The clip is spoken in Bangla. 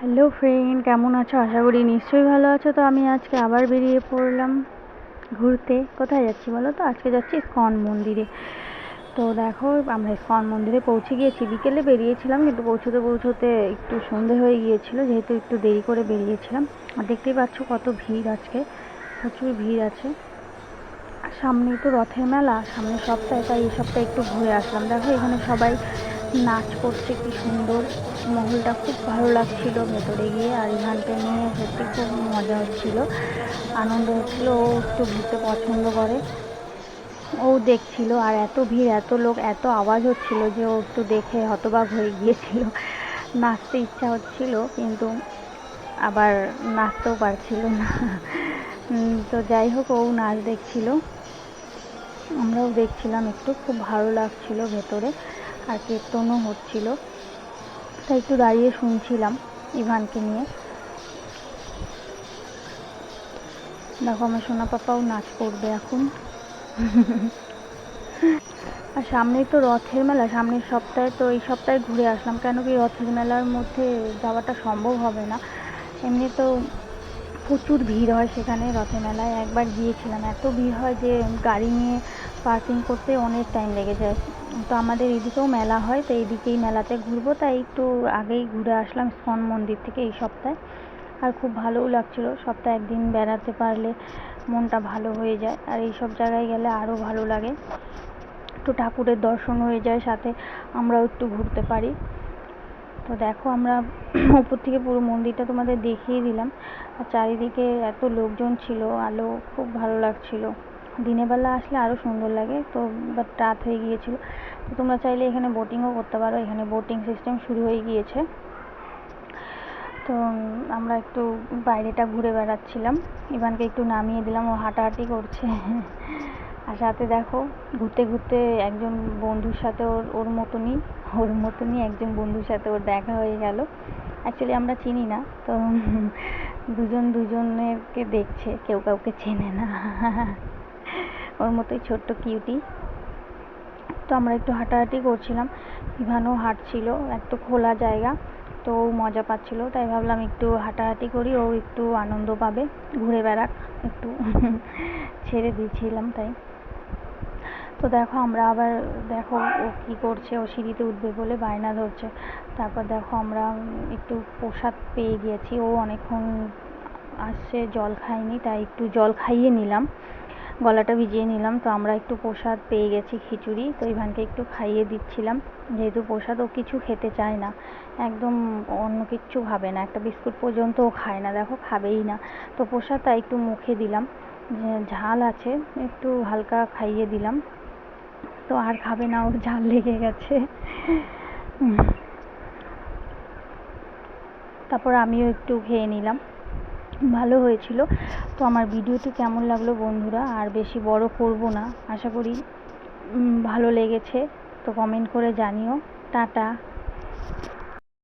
হ্যালো ফ্রেন্ড কেমন আছো? আশা করি নিশ্চয়ই ভালো আছো। তো আমি আজকে আবার বেরিয়ে পড়লাম ঘুরতে। কোথায় যাচ্ছি বলো তো? আজকে যাচ্ছি ইস্কন মন্দিরে। তো দেখো, আমরা ইস্কন মন্দিরে পৌঁছে গিয়েছি। বিকেলে বেরিয়েছিলাম, কিন্তু পৌঁছতে পৌঁছতে একটু সন্ধে হয়ে গিয়েছিল, যেহেতু একটু দেরি করে বেরিয়েছিলাম। আর দেখতেই পাচ্ছ কত ভিড় আজকে। প্রচুর ভিড় আছে। সামনেই তো রথের মেলা সামনের সপ্তাহে, তাই এই সপ্তাহে একটু ঘুরে আসলাম। দেখো, এখানে সবাই নাচ করছে কি সুন্দর? মহলটা খুব ভালো লাগছিল ভেতরে গিয়ে আর ইভানকে নিয়ে সত্যি খুব মজা হচ্ছিল, আনন্দ হচ্ছিল। ও একটু ঘুরতে পছন্দ করে। ও দেখছিল আর এত ভিড়, এত লোক, এত আওয়াজ হচ্ছিল যে ও একটু দেখে হতবাক হয়ে গিয়েছিল। নাচতে ইচ্ছা হচ্ছিল কিন্তু আবার নাচতেও পারছিল না। তো যাই হোক, ও নাচ দেখছিল। আমরাও দেখছিলাম একটু, খুব ভালো লাগছিল ভেতরে। আর কীর্তনও হচ্ছিল। তাই একটু দাঁড়িয়ে শুনছিলাম ইভানকে নিয়ে। দেখো, আমার সোনা পাপাও নাচ করবে এখন। আর সামনেই তো রথের মেলা, সামনের সপ্তাহে তো এই সপ্তাহে ঘুরে আসলাম। কেন কি রথের মেলার মধ্যে যাওয়াটা সম্ভব হবে না। এমনি তো প্রচুর ভিড় হয় সেখানে রথের মেলায়। একবার গিয়েছিলাম, এত ভিড় হয় যে গাড়ি নিয়ে পার্কিং করতে অনেক টাইম লেগে যায়। তো আমাদের এদিকেও মেলা হয়, তো এইদিকেই মেলাতে ঘুরবো, তাই একটু আগেই ঘুরে আসলাম ইস্কন মন্দির থেকে এই সপ্তাহে। আর খুব ভালোও লাগছিল, সপ্তাহে একদিন বেড়াতে পারলে মনটা ভালো হয়ে যায়। আর এই সব জায়গায় গেলে আরও ভালো লাগে। একটু ঠাকুরের দর্শন হয়ে যায়, সাথে আমরাও একটু ঘুরতে পারি। তো দেখো আমরা উপর থেকে পুরো মন্দিরটা তোমাদের দেখিয়ে দিলাম। আর চারিদিকে এত লোকজন ছিল, আলো খুব ভালো লাগছিল। দিনের বেলা আসলে আরও সুন্দর লাগে, তো বাট রাত হয়ে গিয়েছিল। তো তোমরা চাইলে এখানে বোটিংও করতে পারো, এখানে বোটিং সিস্টেম শুরু হয়ে গিয়েছে। তো আমরা একটু বাইরেটা ঘুরে বেড়াচ্ছিলাম। ইভানকে একটু নামিয়ে দিলাম, ও হাঁটাহাঁটি করছে। আর সাথে দেখো, ঘুরতে ঘুরতে একজন বন্ধুর সাথে ওর ওর মতনই ওর মতনই একজন বন্ধুর সাথে ওর দেখা হয়ে গেল। অ্যাকচুয়ালি আমরা চিনি না, তো দুজন দুজনেরকে দেখছে, কেউ কাউকে চেনে না। ওর মতোই ছোট্ট কিউটি তো আমরা একটু হাঁটাহাঁটি করছিলাম, ইভানও হাঁটছিল একটু খোলা জায়গা, তো মজা পাচ্ছিল, তাই ভাবলাম একটু হাঁটাহাঁটি করি, ও একটু আনন্দ পাবে, ঘুরে বেড়াক, একটু ছেড়ে দিয়েছিলাম তাই। তো দেখো, আমরা আবার দেখো ও কী করছে, ও সিঁড়িতে উঠবে বলে বায়না ধরছে। তারপর দেখো আমরা একটু প্রসাদ পেয়ে গিয়েছি। ও অনেকক্ষণ আসছে, জল খায়নি, তাই একটু জল খাইয়ে নিলাম। গলাটা ভিজিয়ে নিলাম। তো আমরা একটু প্রসাদ পেয়ে গেছি খিচুড়ি। তো ইভানকে একটু খাইয়ে দিচ্ছিলাম। যেহেতু প্রসাদ ও কিছু খেতে চায় না, একদম অন্য কিচ্ছু ভাবে না। একটা বিস্কুট পর্যন্ত ও খায় না, দেখো খাবেই না। তো প্রসাদটা একটু মুখে দিলাম। ঝাল আছে, একটু হালকা খাইয়ে দিলাম। তো আর খাবে না, ওর ঝাল লেগে গেছে। তারপর আমিও একটু খেয়ে নিলাম। ভালো হয়েছিল। তো আমার ভিডিওটি কেমন লাগল বন্ধুরা? আর বেশি বড় করব না। আশা করি ভালো লেগেছে। তো কমেন্ট করে জানিও। টাটা।